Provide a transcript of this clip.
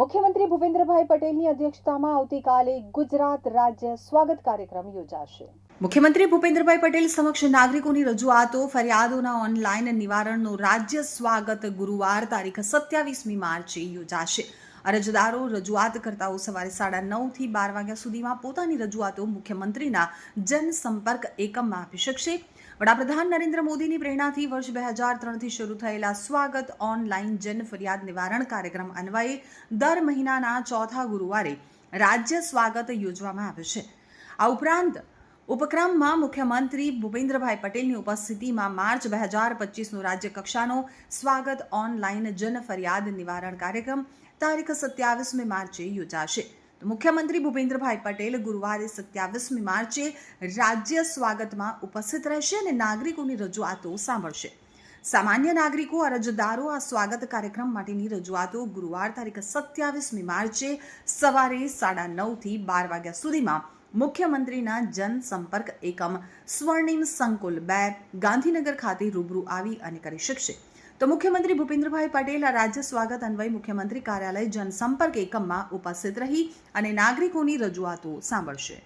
મુખ્યમંત્રી ભૂપેન્દ્રભાઈ પટેલની અધ્યક્ષતામાં આવતીકાલે ગુજરાત રાજ્ય સ્વાગત કાર્યક્રમ યોજાશે. મુખ્યમંત્રી ભૂપેન્દ્રભાઈ પટેલ સમક્ષ નાગરિકોની રજૂઆતો, ફરિયાદોના ઓનલાઈન નિવારણનું રાજ્ય સ્વાગત ગુરુવાર તારીખ સત્યાવીસમી માર્ચે યોજાશે. અરજદારો રજૂઆત કરતાઓ સવારે સાડા નવથી બાર વાગ્યા સુધીમાં પોતાની રજૂઆતો મુખ્યમંત્રીના જનસંપર્ક એકમમાં આપી શકશે. વડાપ્રધાન નરેન્દ્ર મોદીની પ્રેરણાથી વર્ષ બે હજાર ત્રણથી શરૂ થયેલા સ્વાગત ઓનલાઈન જન ફરિયાદ નિવારણ કાર્યક્રમ અન્વયે દર મહિનાના ચોથા ગુરુવારે રાજ્ય સ્વાગત યોજવામાં આવે છે. આ ઉપરાંત ઉપક્રમમાં મુખ્યમંત્રી ભૂપેન્દ્રભાઈ પટેલની ઉપસ્થિતિમાં માર્ચ બે હજાર પચીસનો રાજ્ય કક્ષાનો સ્વાગત ઓનલાઈન જન ફરિયાદ નિવારણ કાર્યક્રમ તારીખ સત્યાવીસમી માર્ચે યોજાશે. મુખ્યમંત્રી ભૂપેન્દ્રભાઈ પટેલ ગુરુવારે સત્યાવીસમી માર્ચે રાજ્ય સ્વાગતમાં ઉપસ્થિત રહેશે અને નાગરિકોની રજૂઆતો સાંભળશે. સામાન્ય નાગરિકો, અરજદારો આ સ્વાગત કાર્યક્રમ માટેની રજૂઆતો ગુરુવાર તારીખ સત્યાવીસમી માર્ચે સવારે સાડા નવથી બાર વાગ્યા સુધીમાં મુખ્યમંત્રીના જનસંપર્ક એકમ, સ્વર્ણિમ સંકુલ બે, ગાંધીનગર ખાતે રૂબરૂ આવી અને કરી શકશે. તો મુખ્યમંત્રી ભૂપેન્દ્રભાઈ પટેલ, આ રાજ્ય સ્વાગત અન્વયે મુખ્યમંત્રી કાર્યાલય જનસંપર્ક એકમમાં ઉપસ્થિત રહી અને નાગરિકોની રજૂઆતો સાંભળશે.